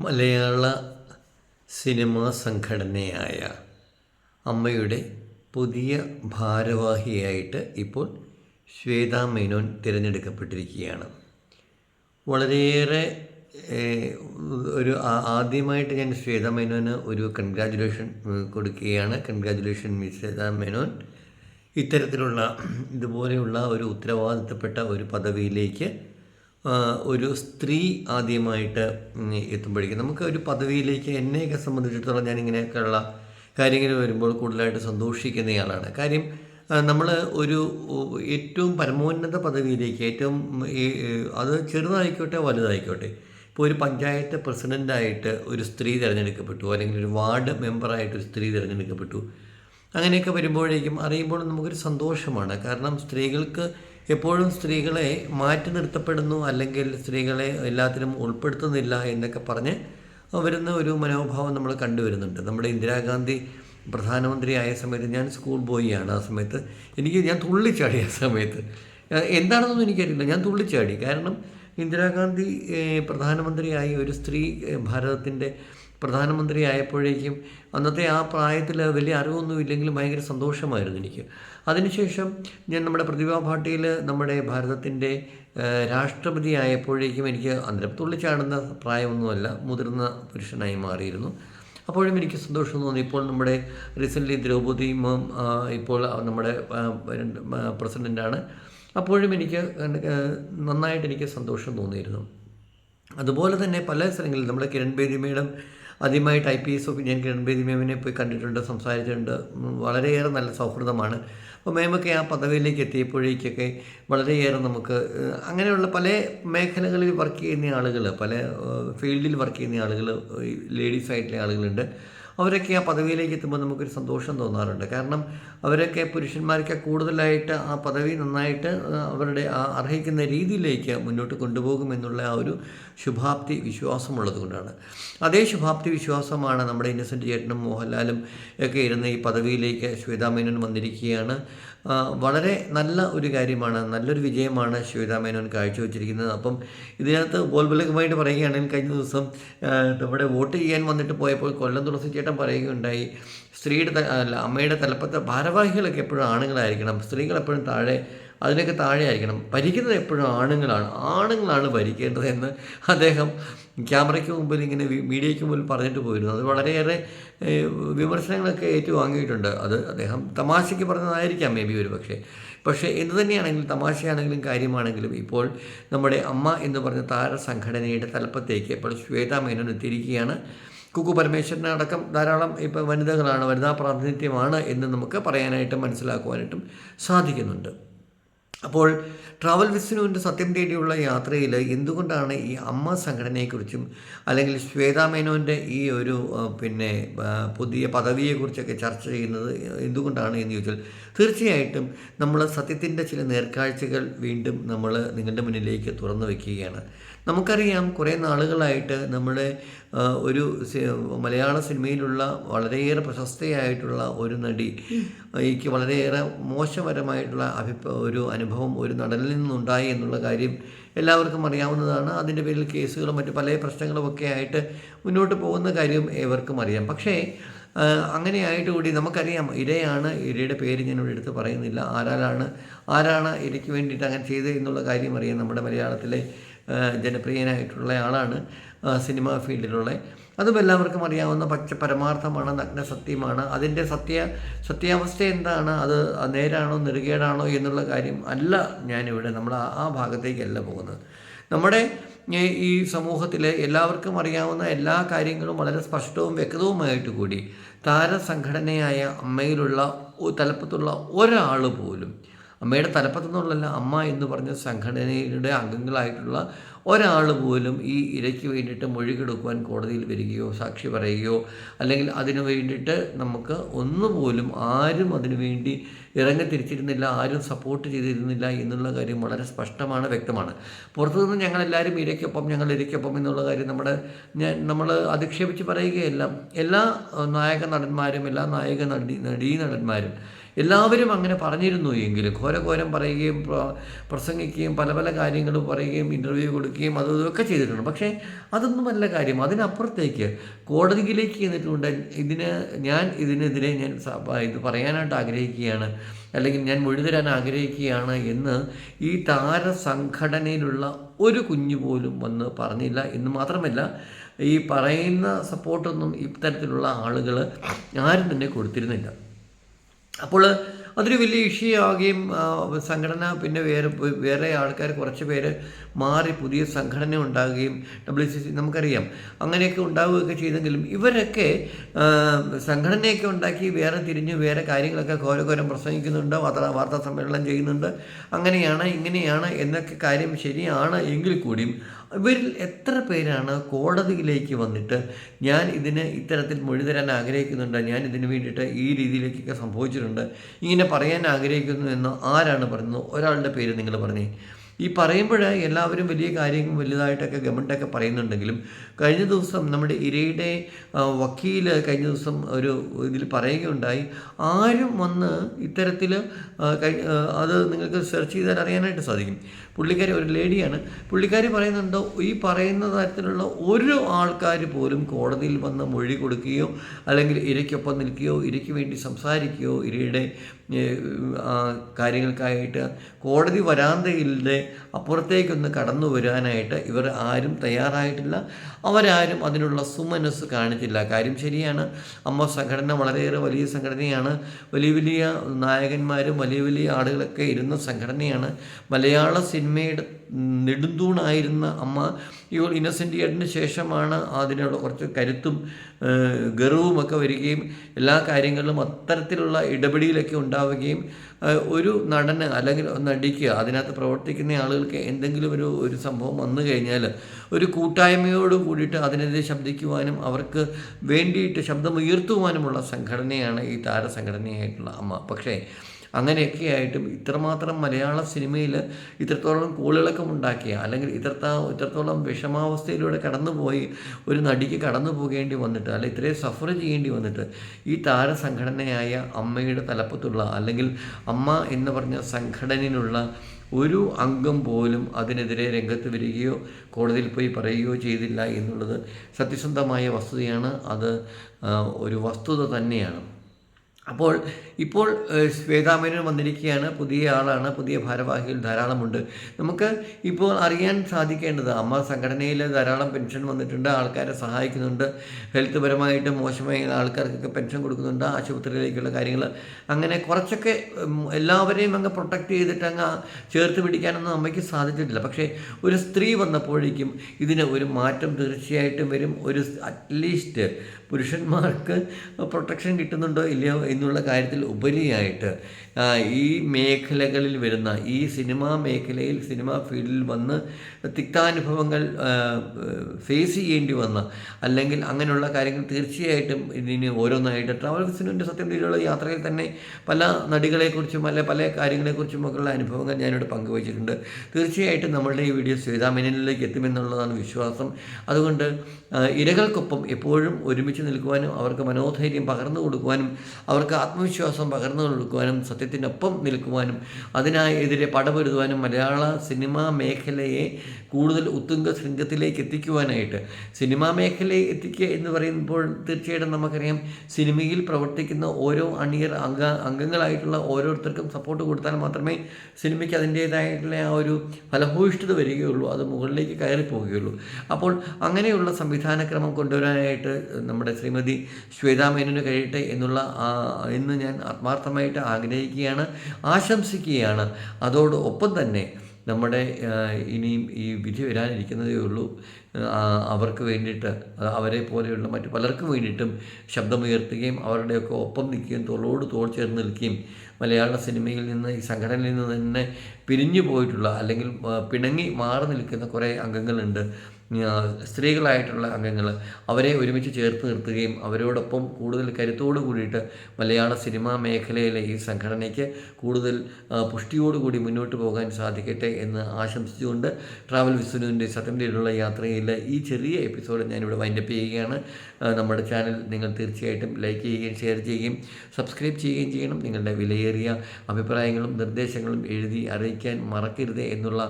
മലയാള cinema സംഘടനയായ അമ്മയുടെ പുതിയ ഭാരവാഹിയായിട്ട് ഇപ്പോൾ ശ്വേതാ മേനോൻ തിരഞ്ഞെടുക്കപ്പെട്ടിരിക്കുകയാണ്. വളരെയേറെ ഒരു ആദ്യമായിട്ട് ഞാൻ ശ്വേത മേനോന് ഒരു കൺഗ്രാജുലേഷൻ കൊടുക്കുകയാണ്. Congratulation miss Shweta Menon. ഇത്തരത്തിലുള്ള ഇതുപോലെയുള്ള ഒരു ഉത്തരവാദിത്തപ്പെട്ട ഒരു പദവിയിലേക്ക് ഒരു സ്ത്രീ ആദ്യമായിട്ട് എത്തുമ്പോഴേക്കും നമുക്ക് ഒരു പദവിയിലേക്ക് എന്നെയൊക്കെ സംബന്ധിച്ചിടത്തോളം ഞാൻ ഇങ്ങനെയൊക്കെയുള്ള കാര്യങ്ങൾ വരുമ്പോൾ കൂടുതലായിട്ട് സന്തോഷിക്കുന്നയാളാണ് കാര്യം നമ്മൾ ഒരു ഏറ്റവും പരമോന്നത പദവിയിലേക്ക് ഏറ്റവും അത് ചെറുതായിക്കോട്ടെ വലുതായിക്കോട്ടെ ഇപ്പോൾ ഒരു പഞ്ചായത്ത് പ്രസിഡന്റായിട്ട് ഒരു സ്ത്രീ തിരഞ്ഞെടുക്കപ്പെട്ടു അല്ലെങ്കിൽ ഒരു വാർഡ് മെമ്പറായിട്ട് ഒരു സ്ത്രീ തിരഞ്ഞെടുക്കപ്പെട്ടു അങ്ങനെയൊക്കെ വരുമ്പോഴേക്കും അറിയുമ്പോൾ നമുക്കൊരു സന്തോഷമാണ്. കാരണം സ്ത്രീകൾക്ക് എപ്പോഴും സ്ത്രീകളെ മാറ്റി നിർത്തപ്പെടുന്നു അല്ലെങ്കിൽ സ്ത്രീകളെ എല്ലാത്തിനും ഉൾപ്പെടുത്തുന്നില്ല എന്നൊക്കെ പറഞ്ഞ് വരുന്ന ഒരു മനോഭാവം നമ്മൾ കണ്ടുവരുന്നുണ്ട്. നമ്മുടെ ഇന്ദിരാഗാന്ധി പ്രധാനമന്ത്രി ആയ സമയത്ത് ഞാൻ സ്കൂൾ ബോയിയാണ് ആ സമയത്ത്. എനിക്ക് ഞാൻ തുള്ളിച്ചാടി ആ സമയത്ത്. എന്താണെന്നൊന്നും എനിക്കറിയില്ല. ഞാൻ തുള്ളിച്ചാടി. കാരണം ഇന്ദിരാഗാന്ധി പ്രധാനമന്ത്രിയായി ഒരു സ്ത്രീ ഭാരതത്തിന്റെ പ്രധാനമന്ത്രി ആയപ്പോഴേക്കും അന്നത്തെ ആ പ്രായത്തിൽ വലിയ അറിവൊന്നും ഇല്ലെങ്കിലും ഭയങ്കര സന്തോഷമായിരുന്നു എനിക്ക്. അതിനുശേഷം ഞാൻ നമ്മുടെ പ്രതിഭാ പാർട്ടിയിൽ നമ്മുടെ ഭാരതത്തിന്റെ രാഷ്ട്രപതി ആയപ്പോഴേക്കും എനിക്ക് അന്നേരം തുള്ളിച്ചാടുന്ന പ്രായമൊന്നുമല്ല മുതിർന്ന പുരുഷനായി മാറിയിരുന്നു. അപ്പോഴും എനിക്ക് സന്തോഷം തോന്നി. ഇപ്പോൾ നമ്മുടെ റീസെന്റ്ലി മാം ഇപ്പോൾ നമ്മുടെ പ്രസിഡന്റാണ് അപ്പോഴും എനിക്ക് നന്നായിട്ട് എനിക്ക് സന്തോഷം തോന്നിയിരുന്നു. അതുപോലെ തന്നെ പല സ്ഥലങ്ങളിൽ നമ്മുടെ കിരൺ ബേദി മേഡം ആദ്യമായിട്ട് ഐ പി എസ് ഓഫ് ഞാൻ കിരൺ ബേദി മേമിനെ പോയി കണ്ടിട്ടുണ്ട് സംസാരിച്ചിട്ടുണ്ട്. വളരെയേറെ നല്ല സൗഹൃദമാണ്. അപ്പോൾ മേമൊക്കെ ആ പദവിയിലേക്ക് എത്തിയപ്പോഴേക്കൊക്കെ വളരെയേറെ നമുക്ക് അങ്ങനെയുള്ള പല മേഖലകളിൽ വർക്ക് ചെയ്യുന്ന ആളുകൾ പല ഫീൽഡിൽ വർക്ക് ചെയ്യുന്ന ആളുകൾ ലേഡീസ് ആയിട്ടുള്ള ആളുകളുണ്ട്. അവരൊക്കെ ആ പദവിയിലേക്ക് എത്തുമ്പോൾ നമുക്കൊരു സന്തോഷം തോന്നാറുണ്ട്. കാരണം അവരൊക്കെ പുരുഷന്മാർക്ക് കൂടുതലായിട്ട് ആ പദവി നന്നായിട്ട് അവരുടെ ആ അർഹിക്കുന്ന രീതിയിലേക്ക് മുന്നോട്ട് കൊണ്ടുപോകുമെന്നുള്ള ആ ഒരു ശുഭാപ്തി വിശ്വാസമുള്ളത് കൊണ്ടാണ്. അതേ ശുഭാപ്തി വിശ്വാസമാണ് നമ്മുടെ ഇന്നസെന്റ് ചേട്ടനും മോഹൻലാലും ഒക്കെ ഇരുന്ന് ഈ പദവിയിലേക്ക് ശ്വേതാമേനോൻ വന്നിരിക്കുകയാണ്. വളരെ നല്ല ഒരു കാര്യമാണ് നല്ലൊരു വിജയമാണ് ശ്വേതാമേനോൻ കാഴ്ചവെച്ചിരിക്കുന്നത്. അപ്പം ഇതിനകത്ത് ബോൽബലകമായിട്ട് പറയുകയാണെങ്കിൽ കഴിഞ്ഞ ദിവസം നമ്മുടെ വോട്ട് ചെയ്യാൻ വന്നിട്ട് പോയപ്പോൾ കൊല്ലം തുളസി ചേട്ടൻ പറയുകയുണ്ടായി സ്ത്രീയുടെ അല്ല അമ്മയുടെ തലപ്പത്തെ ഭാരവാഹികളൊക്കെ എപ്പോഴും ആണുങ്ങളായിരിക്കണം സ്ത്രീകൾ എപ്പോഴും താഴെ അതിനൊക്കെ താഴെ ആയിരിക്കണം. ഭരിക്കുന്നത് എപ്പോഴും ആണുങ്ങളാണ്. ആണുങ്ങളാണ് ഭരിക്കേണ്ടത് എന്ന് അദ്ദേഹം ക്യാമറയ്ക്ക് മുമ്പിൽ ഇങ്ങനെ മീഡിയയ്ക്ക് മുമ്പിൽ പറഞ്ഞിട്ട് പോയിരുന്നു. അത് വളരെയേറെ വിമർശനങ്ങളൊക്കെ ഏറ്റുവാങ്ങിയിട്ടുണ്ട്. അത് അദ്ദേഹം തമാശയ്ക്ക് പറഞ്ഞതായിരിക്കാം മേ ബി ഒരു പക്ഷേ. പക്ഷേ എന്ത് തന്നെയാണെങ്കിലും തമാശയാണെങ്കിലും കാര്യമാണെങ്കിലും ഇപ്പോൾ നമ്മുടെ അമ്മ എന്ന് പറഞ്ഞ താരസംഘടനയുടെ തലപ്പത്തേക്ക് ഇപ്പോൾ ശ്വേതാ മേനോൻ എത്തിയിരിക്കുകയാണ്. കുക്കു പരമേശ്വരൻ അടക്കം ധാരാളം ഇപ്പോൾ വനിതകളാണ് വനിതാ പ്രാതിനിധ്യമാണ് എന്ന് നമുക്ക് പറയാനായിട്ടും മനസ്സിലാക്കുവാനായിട്ടും സാധിക്കുന്നുണ്ട്. അപ്പോൾ ട്രാവൽ വിസ്നുവിന്റെ സത്യം തേടിയുള്ള യാത്രയിൽ എന്തുകൊണ്ടാണ് ഈ അമ്മ സംഘടനയെക്കുറിച്ചും അല്ലെങ്കിൽ ശ്വേതാ മേനോന്റെ ഈ ഒരു പിന്നെ പുതിയ പദവിയെക്കുറിച്ചൊക്കെ ചർച്ച ചെയ്യുന്നത് എന്തുകൊണ്ടാണ് എന്ന് ചോദിച്ചാൽ തീർച്ചയായിട്ടും നമ്മൾ സത്യത്തിന്റെ ചില നേർക്കാഴ്ചകൾ വീണ്ടും നമ്മൾ നിങ്ങളുടെ മുന്നിലേക്ക് തുറന്നു വയ്ക്കുകയാണ്. നമുക്കറിയാം കുറേ നാളുകളായിട്ട് നമ്മുടെ ഒരു മലയാള സിനിമയിലുള്ള വളരെയേറെ പ്രശസ്തയായിട്ടുള്ള ഒരു നടി എനിക്ക് വളരെയേറെ മോശപരമായിട്ടുള്ള അഭിപ്രായ ഒരു അനുഭവം ഒരു നടനിൽ നിന്നുണ്ടായി എന്നുള്ള കാര്യം എല്ലാവർക്കും അറിയാവുന്നതാണ്. അതിന്റെ പേരിൽ കേസുകളും മറ്റു പല പ്രശ്നങ്ങളും ഒക്കെ ആയിട്ട് മുന്നോട്ട് പോകുന്ന കാര്യം ഏവർക്കും അറിയാം. പക്ഷേ അങ്ങനെയായിട്ട് കൂടി നമുക്കറിയാം ഇരയാണ് ഇരയുടെ പേര് ഞാൻ ഇവിടെ എടുത്ത് പറയുന്നില്ല. ആരാലാണ് ആരാണ് ഇരയ്ക്ക് വേണ്ടിയിട്ട് അങ്ങനെ ചെയ്തത് എന്നുള്ള കാര്യം അറിയാം നമ്മുടെ മലയാളത്തിലെ ജനപ്രിയനായിട്ടുള്ള ആളാണ് സിനിമാ ഫീൽഡിലുള്ള. അതും എല്ലാവർക്കും അറിയാവുന്ന പച്ച പരമാർത്ഥമാണ് നഗ്ന സത്യമാണ് അതിന്റെ സത്യ സത്യാവസ്ഥ എന്താണ്? അത് നേരാണോ നെറുകേടാണോ എന്നുള്ള കാര്യം അല്ല ഞാനിവിടെ നമ്മൾ ആ ഭാഗത്തേക്കല്ല പോകുന്നത്. നമ്മുടെ ഈ സമൂഹത്തിലെ എല്ലാവർക്കും അറിയാവുന്ന എല്ലാ കാര്യങ്ങളും വളരെ സ്പഷ്ടവും വ്യക്തവുമായിട്ട് കൂടി താരസംഘടനയായ അമ്മയിലുള്ള തലപ്പത്തുള്ള ഒരാൾ പോലും അമ്മയുടെ തലപ്പത്തെന്നുള്ളല്ല അമ്മ എന്ന് പറഞ്ഞ സംഘടനയുടെ അംഗങ്ങളായിട്ടുള്ള ഒരാൾ പോലും ഈ ഇരയ്ക്ക് വേണ്ടിയിട്ട് മൊഴി കൊടുക്കുവാൻ കോടതിയിൽ വരികയോ സാക്ഷി പറയുകയോ അല്ലെങ്കിൽ അതിനു വേണ്ടിയിട്ട് നമുക്ക് ഒന്നുപോലും ആരും അതിനു വേണ്ടി ഇറങ്ങി ആരും സപ്പോർട്ട് ചെയ്തിരുന്നില്ല എന്നുള്ള കാര്യം വളരെ സ്പഷ്ടമാണ് വ്യക്തമാണ്. പുറത്തുനിന്ന് ഞങ്ങളെല്ലാവരും ഇരയ്ക്കൊപ്പം ഞങ്ങൾ ഇരയ്ക്കൊപ്പം എന്നുള്ള കാര്യം നമ്മുടെ ഞാൻ നമ്മൾ അധിക്ഷേപിച്ച് പറയുകയല്ല. എല്ലാ നായക നടന്മാരും എല്ലാ നായക നടി നടീ നടന്മാരും എല്ലാവരും അങ്ങനെ പറഞ്ഞിരുന്നു എങ്കിലും ഘോരഘോരം പറയുകയും പ്രസംഗിക്കുകയും പല പല കാര്യങ്ങൾ പറയുകയും ഇന്റർവ്യൂ കൊടുക്കുകയും അത് ഇതൊക്കെ ചെയ്തിട്ടുണ്ട്. പക്ഷേ അതൊന്നുമല്ല കാര്യം. അതിനപ്പുറത്തേക്ക് കോടതിയിലേക്ക് ചെന്നിട്ടുണ്ട്. ഇതിന് ഞാൻ ഇതിനെതിരെ ഞാൻ ഇത് പറയാനായിട്ട് ആഗ്രഹിക്കുകയാണ്. അല്ലെങ്കിൽ ഞാൻ മൊഴി തരാൻ ആഗ്രഹിക്കുകയാണ് എന്ന് ഈ താര സംഘടനയിലുള്ള ഒരു കുഞ്ഞു പോലും വന്ന് പറഞ്ഞില്ല എന്ന് മാത്രമല്ല ഈ പറയുന്ന സപ്പോർട്ടൊന്നും ഇത്തരത്തിലുള്ള ആളുകൾ ആരും തന്നെ കൊടുത്തിരുന്നില്ല. അപ്പോൾ അതൊരു വലിയ ഇഷ്യൂ ആവുകയും സംഘടന പിന്നെ വേറെ വേറെ ആൾക്കാർ കുറച്ച് പേര് മാറി പുതിയ സംഘടന ഉണ്ടാകുകയും ഡബ്ല്യു സി സി നമുക്കറിയാം. അങ്ങനെയൊക്കെ ഉണ്ടാവുകയൊക്കെ ചെയ്തെങ്കിലും ഇവരൊക്കെ സംഘടനയൊക്കെ ഉണ്ടാക്കി വേറെ തിരിഞ്ഞ് വേറെ കാര്യങ്ങളൊക്കെ ഘോരഘോരം പ്രസംഗിക്കുന്നുണ്ട് വാർത്താ വാർത്താ സമ്മേളനം ചെയ്യുന്നുണ്ട്. അങ്ങനെയാണ് ഇങ്ങനെയാണ് എന്നൊക്കെ കാര്യം ശരിയാണ് എങ്കിൽ കൂടിയും ഇവരിൽ എത്ര പേരാണ് കോടതിയിലേക്ക് വന്നിട്ട് ഞാൻ ഇതിന് ഇത്തരത്തിൽ മൊഴി തരാൻ ആഗ്രഹിക്കുന്നുണ്ട് ഞാൻ ഇതിന് വേണ്ടിയിട്ട് ഈ രീതിയിലേക്കൊക്കെ സംഭവിച്ചിട്ടുണ്ട് ഇങ്ങനെ പറയാൻ ആഗ്രഹിക്കുന്നു എന്ന് ആരാണ് പറയുന്നത്? ഒരാളുടെ പേര് നിങ്ങൾ പറഞ്ഞേ. ഈ പറയുമ്പോൾ എല്ലാവരും വലിയ കാര്യങ്ങൾ വലുതായിട്ടൊക്കെ ഗവൺമെന്റൊക്കെ പറയുന്നുണ്ടെങ്കിലും കഴിഞ്ഞ ദിവസം നമ്മുടെ ഇരയുടെ വക്കീൽ കഴിഞ്ഞ ദിവസം ഒരു ഇതിൽ പറയുകയുണ്ടായി. ആരും വന്ന് ഇത്തരത്തിൽ അത് നിങ്ങൾക്ക് സെർച്ച് ചെയ്താൽ അറിയാനായിട്ട് സാധിക്കും. പുള്ളിക്കാരി ഒരു ലേഡിയാണ്. പുള്ളിക്കാരി പറയുന്നുണ്ട് ഈ പറയുന്ന തരത്തിലുള്ള ഒരു ആൾക്കാർ പോലും കോടതിയിൽ വന്ന് മൊഴി കൊടുക്കുകയോ അല്ലെങ്കിൽ ഇരയ്ക്കൊപ്പം നിൽക്കുകയോ ഇരയ്ക്ക് വേണ്ടി സംസാരിക്കുകയോ ഇരയുടെ കാര്യങ്ങൾക്കായിട്ട് കോടതി വരാന്തയിലെ അപ്പുറത്തേക്കൊന്ന് കടന്നു വരാനായിട്ട് ഇവർ ആരും തയ്യാറായിട്ടില്ല. അവരാരും അതിനുള്ള സുമനസ് കാണിച്ചില്ല. കാര്യം ശരിയാണ്. അമ്മ സംഘടന വളരെയേറെ വലിയ സംഘടനയാണ്. വലിയ വലിയ നായകന്മാരും വലിയ വലിയ ആളുകളൊക്കെ ഇരുന്ന സംഘടനയാണ്. മലയാള സിനിമയുടെ നെടുന്തൂണായിരുന്ന അമ്മ ഇവൾ ഇന്നസെന്റ് ശേഷമാണ് അതിനുള്ള കുറച്ച് കരുത്തും ഗർവുമൊക്കെ വരികയും എല്ലാ കാര്യങ്ങളിലും അത്തരത്തിലുള്ള ഇടപെടിയിലൊക്കെ ഉണ്ടാവുകയും ഒരു നടന് അല്ലെങ്കിൽ നടിക്ക് അതിനകത്ത് പ്രവർത്തിക്കുന്ന ആളുകൾക്ക് എന്തെങ്കിലും ഒരു ഒരു സംഭവം വന്നു കഴിഞ്ഞാൽ ഒരു കൂട്ടായ്മയോട് കൂടിയിട്ട് അതിനെതിരെ ശബ്ദിക്കുവാനും അവർക്ക് വേണ്ടിയിട്ട് ശബ്ദം ഉയർത്തുവാനുമുള്ള സംഘടനയാണ് ഈ താരസംഘടനയായിട്ടുള്ള അമ്മ. പക്ഷേ അങ്ങനെയൊക്കെ ആയിട്ടും ഇത്രമാത്രം മലയാള സിനിമയിൽ ഇത്രത്തോളം കോളിളക്കം ഉണ്ടാക്കിയ അല്ലെങ്കിൽ ഇത്രത്താ ഇത്രത്തോളം വിഷമാവസ്ഥയിലൂടെ കടന്നുപോയി ഒരു നടിക്ക് കടന്നു പോകേണ്ടി വന്നിട്ട് അല്ലെങ്കിൽ ഇത്രയും സഫർ ചെയ്യേണ്ടി വന്നിട്ട് ഈ താരസംഘടനയായ അമ്മയുടെ തലപ്പത്തുള്ള അല്ലെങ്കിൽ അമ്മ എന്ന് പറഞ്ഞ സംഘടനയിലുള്ള ഒരു അംഗം പോലും അതിനെതിരെ രംഗത്ത് വരികയോ കോടതിയിൽ പോയി പറയുകയോ ചെയ്തില്ല എന്നുള്ളത് സത്യസന്ധമായ വസ്തുതയാണ്. അത് ഒരു വസ്തുത തന്നെയാണ്. അപ്പോൾ ഇപ്പോൾ ശ്വേതാമേനൻ വന്നിരിക്കുകയാണ്. പുതിയ ആളാണ്. പുതിയ ഭാരവാഹികൾ ധാരാളമുണ്ട്. നമുക്ക് ഇപ്പോൾ അറിയാൻ സാധിക്കേണ്ടത് അമ്മ സംഘടനയിൽ ധാരാളം പെൻഷൻ വന്നിട്ടുണ്ട്. ആൾക്കാരെ സഹായിക്കുന്നുണ്ട്. ഹെൽത്ത് പരമായിട്ട് മോശമായ ആൾക്കാർക്കൊക്കെ പെൻഷൻ കൊടുക്കുന്നുണ്ട്. ആശുപത്രിയിലേക്കുള്ള കാര്യങ്ങൾ. അങ്ങനെ കുറച്ചൊക്കെ എല്ലാവരെയും അങ്ങ് പ്രൊട്ടക്റ്റ് ചെയ്തിട്ട് അങ്ങ് ചേർത്ത് പിടിക്കാനൊന്നും അമ്മയ്ക്ക് സാധിച്ചിട്ടില്ല. പക്ഷേ ഒരു സ്ത്രീ വന്നപ്പോഴേക്കും ഇതിന് ഒരു മാറ്റം തീർച്ചയായിട്ടും വരും. ഒരു അറ്റ്ലീസ്റ്റ് പുരുഷന്മാർക്ക് പ്രൊട്ടക്ഷൻ കിട്ടുന്നുണ്ടോ ഇല്ലയോ എന്നുള്ള കാര്യത്തിൽ ഉപരിയായിട്ട് ഈ മേഖലകളിൽ വരുന്ന ഈ സിനിമാ മേഖലയിൽ സിനിമാ ഫീൽഡിൽ വന്ന് തിക്താനുഭവങ്ങൾ ഫേസ് ചെയ്യേണ്ടി വന്ന അല്ലെങ്കിൽ അങ്ങനെയുള്ള കാര്യങ്ങൾ തീർച്ചയായിട്ടും ഇതിന് ഓരോന്നായിട്ട് ട്രാവൽ ബിസിനസിന്റെ സത്യം രീതിയിലുള്ള യാത്രയിൽ തന്നെ പല നടികളെക്കുറിച്ചും അല്ലെ പല കാര്യങ്ങളെക്കുറിച്ചും ഒക്കെയുള്ള അനുഭവങ്ങൾ ഞാനിവിടെ പങ്കുവച്ചിട്ടുണ്ട്. തീർച്ചയായിട്ടും നമ്മളുടെ ഈ വീഡിയോ ശ്രീതാമേനിലേക്ക് എത്തുമെന്നുള്ളതാണ് വിശ്വാസം. അതുകൊണ്ട് ഇരകൾക്കൊപ്പം എപ്പോഴും ഒരുമിച്ച് നിൽക്കുവാനും അവർക്ക് മനോധൈര്യം പകർന്നു കൊടുക്കുവാനും അവർക്ക് ആത്മവിശ്വാസം പകർന്നു കൊടുക്കുവാനും സത്യത്തിനൊപ്പം നിൽക്കുവാനും അതിനായി എതിരെ പടപൊരുതുവാനും മലയാള സിനിമാ മേഖലയെ കൂടുതൽ ഉത്തുംഗ ശൃംഗത്തിലേക്ക് എത്തിക്കുവാനായിട്ട്. സിനിമാ മേഖലയെ എത്തിക്കുക എന്ന് പറയുമ്പോൾ തീർച്ചയായിട്ടും നമുക്കറിയാം സിനിമയിൽ പ്രവർത്തിക്കുന്ന ഓരോ അണിയർ അംഗ അംഗങ്ങളായിട്ടുള്ള ഓരോരുത്തർക്കും സപ്പോർട്ട് കൊടുത്താൽ മാത്രമേ സിനിമയ്ക്ക് അതിന്റേതായിട്ടുള്ള ആ ഒരു ഫലഭൂയിഷ്ഠത വരികയുള്ളൂ അത് മുകളിലേക്ക് കയറി പോവുകയുള്ളൂ അപ്പോൾ അങ്ങനെയുള്ള സംവിധാനക്രമം കൊണ്ടുവരാനായിട്ട് നമ്മുടെ ശ്രീമതി ശ്വേതാ മേനോന് കഴിയട്ടെ എന്നുള്ള എന്ന് ഞാൻ ആത്മാർത്ഥമായിട്ട് ആഗ്രഹിക്കുകയാണ് ആശംസിക്കുകയാണ്. അതോടൊപ്പം തന്നെ നമ്മുടെ ഇനിയും ഈ വിധി വരാനിരിക്കുന്നതേ ഉള്ളൂ. അവർക്ക് വേണ്ടിയിട്ട് അവരെ പോലെയുള്ള മറ്റു പലർക്കും വേണ്ടിയിട്ടും ശബ്ദമുയർത്തുകയും അവരുടെയൊക്കെ ഒപ്പം നിൽക്കുകയും തോളോട് തോൾ ചേർന്ന് നിൽക്കുകയും മലയാള സിനിമയിൽ നിന്ന് ഈ സംഘടനയിൽ നിന്ന് തന്നെ പിരിഞ്ഞു പോയിട്ടുള്ള അല്ലെങ്കിൽ പിണങ്ങി മാറി നിൽക്കുന്ന കുറേ അംഗങ്ങളുണ്ട്. സ്ത്രീകളായിട്ടുള്ള അംഗങ്ങൾ അവരെ ഒരുമിച്ച് ചേർത്ത് നിർത്തുകയും അവരോടൊപ്പം കൂടുതൽ കരുത്തോടു കൂടിയിട്ട് മലയാള സിനിമാ മേഖലയിലെ ഈ സംഘടനയ്ക്ക് കൂടുതൽ പുഷ്ടിയോടുകൂടി മുന്നോട്ട് പോകാൻ സാധിക്കട്ടെ എന്ന് ആശംസിച്ചുകൊണ്ട് ട്രാവൽ വിസുനുവിന്റെ സത്യത്തിലുള്ള യാത്രയിലെ ഈ ചെറിയ എപ്പിസോഡ് ഞാനിവിടെ വൈൻഡപ്പ് ചെയ്യുകയാണ്. നമ്മുടെ ചാനൽ നിങ്ങൾ തീർച്ചയായിട്ടും ലൈക്ക് ചെയ്യുകയും ഷെയർ ചെയ്യുകയും സബ്സ്ക്രൈബ് ചെയ്യുകയും ചെയ്യണം. നിങ്ങളുടെ വിലയേറിയ അഭിപ്രായങ്ങളും നിർദ്ദേശങ്ങളും എഴുതി അറിയിക്കാൻ മറക്കരുത് എന്നുള്ള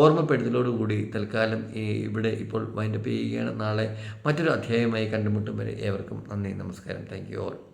ഓർമ്മപ്പെടുത്തലോടുകൂടി തൽക്കാലം ഇവിടെ ഇപ്പോൾ വൈൻഡപ്പ് ചെയ്യുകയാണ്. നാളെ മറ്റൊരു അധ്യായമായി കണ്ടുമുട്ടും വരെ ഏവർക്കും നന്ദി നമസ്കാരം. Thank you all